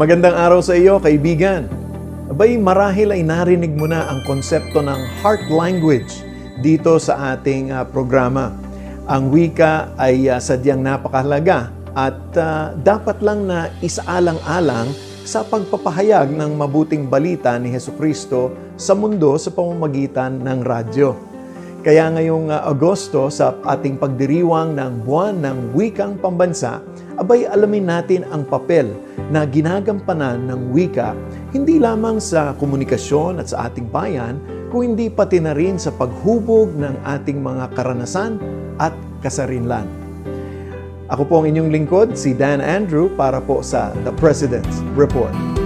Magandang araw sa iyo, kaibigan. Abay, marahil ay narinig mo na ang konsepto ng heart language dito sa ating ah, programa. Ang wika ay ah, sadyang napakahalaga at ah, dapat lang na isaalang-alang sa pagpapahayag ng mabuting balita ni Heso Kristo sa mundo sa pamamagitan ng radyo. Kaya ngayong uh, Agosto sa ating pagdiriwang ng buwan ng wikang pambansa, abay alamin natin ang papel na ginagampanan ng wika hindi lamang sa komunikasyon at sa ating bayan, kung hindi pati na rin sa paghubog ng ating mga karanasan at kasarinlan. Ako po ang inyong lingkod, si Dan Andrew, para po sa The President's Report.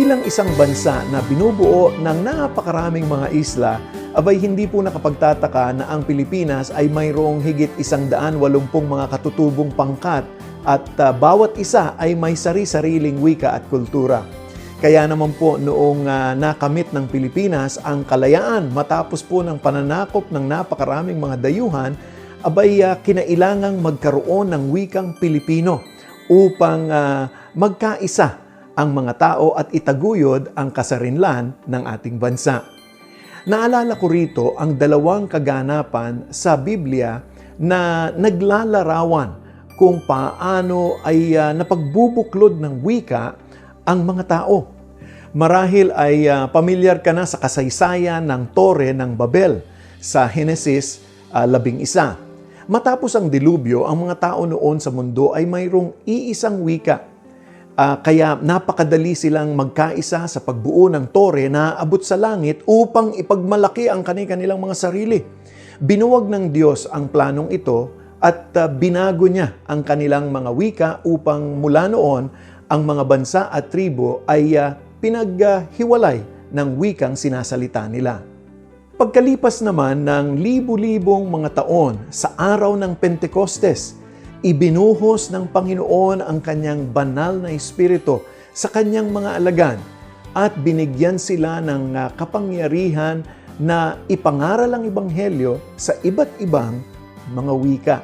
Bilang isang bansa na binubuo ng napakaraming mga isla, abay hindi po nakapagtataka na ang Pilipinas ay mayroong higit isang daan walumpung mga katutubong pangkat at ah, bawat isa ay may sari-sariling wika at kultura. Kaya naman po noong ah, nakamit ng Pilipinas ang kalayaan matapos po ng pananakop ng napakaraming mga dayuhan, abay ah, kinailangang magkaroon ng wikang Pilipino upang ah, magkaisa ang mga tao at itaguyod ang kasarinlan ng ating bansa. Naalala ko rito ang dalawang kaganapan sa Biblia na naglalarawan kung paano ay ah, napagbubuklod ng wika ang mga tao. Marahil ay ah, pamilyar ka na sa kasaysayan ng Tore ng Babel sa Genesis ah, labing isa. Matapos ang dilubyo, ang mga tao noon sa mundo ay mayroong iisang wika. Ah, kaya napakadali silang magkaisa sa pagbuo ng tore na abot sa langit upang ipagmalaki ang kanilang mga sarili. Binuwag ng Diyos ang planong ito at ah, binago niya ang kanilang mga wika upang mula noon ang mga bansa at tribo ay ah, pinaghiwalay ng wikang sinasalita nila. Pagkalipas naman ng libu-libong mga taon sa araw ng Pentecostes, ibinuhos ng Panginoon ang kanyang banal na espiritu sa kanyang mga alagan at binigyan sila ng kapangyarihan na ipangaral ang ebanghelyo sa iba't ibang mga wika.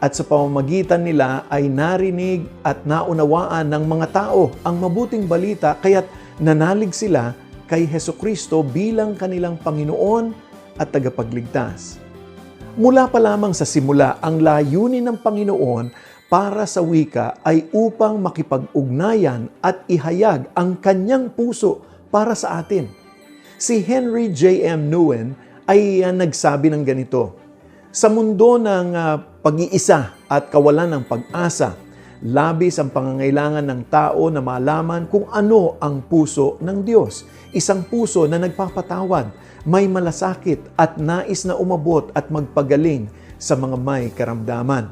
At sa pamamagitan nila ay narinig at naunawaan ng mga tao ang mabuting balita kaya't nanalig sila kay Heso Kristo bilang kanilang Panginoon at tagapagligtas. Mula pa lamang sa simula, ang layunin ng Panginoon para sa wika ay upang makipag-ugnayan at ihayag ang kanyang puso para sa atin. Si Henry J.M. Nguyen ay uh, nagsabi ng ganito, Sa mundo ng uh, pag-iisa at kawalan ng pag-asa, labis ang pangangailangan ng tao na malaman kung ano ang puso ng Diyos. Isang puso na nagpapatawad, may malasakit at nais na umabot at magpagaling sa mga may karamdaman.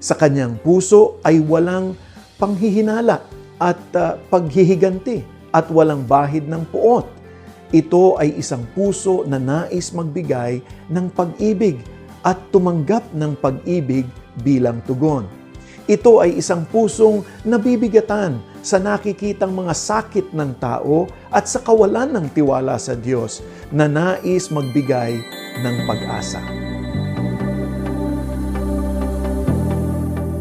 Sa kanyang puso ay walang panghihinala at uh, paghihiganti at walang bahid ng puot. Ito ay isang puso na nais magbigay ng pag-ibig at tumanggap ng pag-ibig bilang tugon. Ito ay isang pusong nabibigatan sa nakikitang mga sakit ng tao at sa kawalan ng tiwala sa Diyos na nais magbigay ng pag-asa.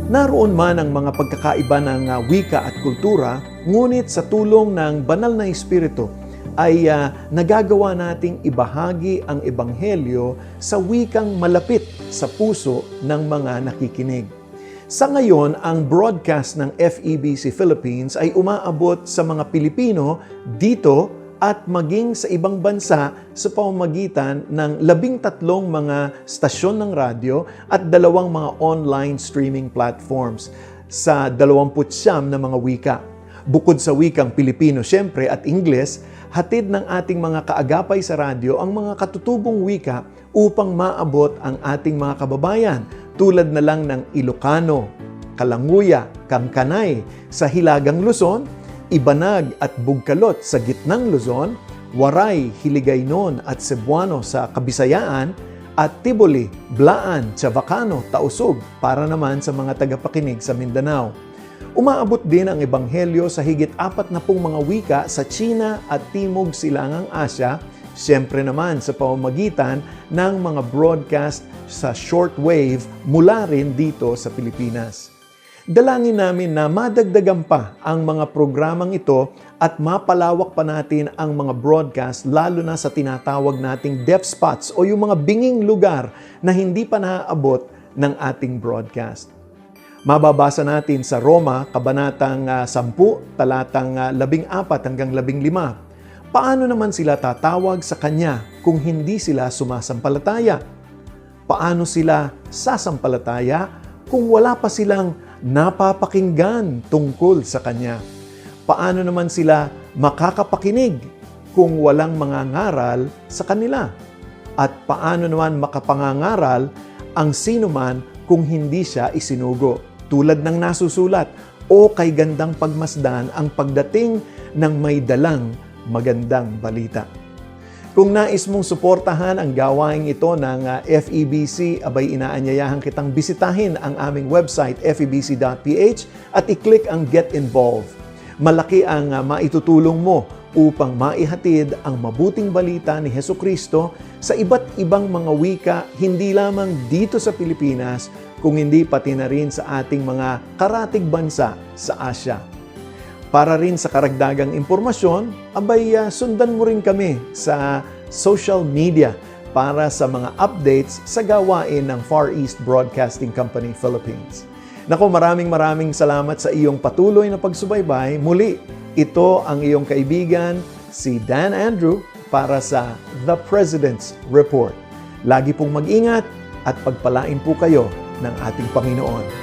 Naroon man ang mga pagkakaiba ng uh, wika at kultura, ngunit sa tulong ng banal na Espiritu ay uh, nagagawa nating ibahagi ang Ebanghelyo sa wikang malapit sa puso ng mga nakikinig. Sa ngayon, ang broadcast ng FEBC Philippines ay umaabot sa mga Pilipino dito at maging sa ibang bansa sa pamamagitan ng labing tatlong mga stasyon ng radyo at dalawang mga online streaming platforms sa 29 na mga wika. Bukod sa wikang Pilipino siyempre at Ingles, hatid ng ating mga kaagapay sa radyo ang mga katutubong wika upang maabot ang ating mga kababayan tulad na lang ng Ilocano, Kalanguya, Kangkanay sa Hilagang Luzon, Ibanag at Bugkalot sa Gitnang Luzon, Waray, Hiligaynon at Cebuano sa Kabisayaan, at Tiboli, Blaan, Chavacano, Tausug para naman sa mga tagapakinig sa Mindanao. Umaabot din ang ebanghelyo sa higit apat na pong mga wika sa China at Timog Silangang Asya, siyempre naman sa pamamagitan ng mga broadcast sa shortwave mula rin dito sa Pilipinas. Dalangin namin na madagdagan pa ang mga programang ito at mapalawak pa natin ang mga broadcast lalo na sa tinatawag nating deaf spots o yung mga binging lugar na hindi pa naaabot ng ating broadcast. Mababasa natin sa Roma, Kabanatang ah, 10, talatang ah, 14 hanggang 15. Paano naman sila tatawag sa Kanya kung hindi sila sumasampalataya? Paano sila sasampalataya kung wala pa silang napapakinggan tungkol sa Kanya? Paano naman sila makakapakinig kung walang mga ngaral sa kanila? At paano naman makapangangaral ang sinuman kung hindi siya isinugo? Tulad ng nasusulat, o kay gandang pagmasdan ang pagdating ng may dalang magandang balita. Kung nais mong suportahan ang gawaing ito ng uh, FEBC, abay inaanyayahan kitang bisitahin ang aming website febc.ph at i-click ang Get Involved. Malaki ang uh, maitutulong mo upang maihatid ang mabuting balita ni Heso Kristo sa iba't ibang mga wika, hindi lamang dito sa Pilipinas, kung hindi pati na rin sa ating mga karatig bansa sa Asya. Para rin sa karagdagang impormasyon, abay uh, sundan mo rin kami sa social media para sa mga updates sa gawain ng Far East Broadcasting Company Philippines. Nako, maraming maraming salamat sa iyong patuloy na pagsubaybay. Muli, ito ang iyong kaibigan, si Dan Andrew, para sa The President's Report. Lagi pong mag-ingat at pagpalain po kayo ng ating Panginoon.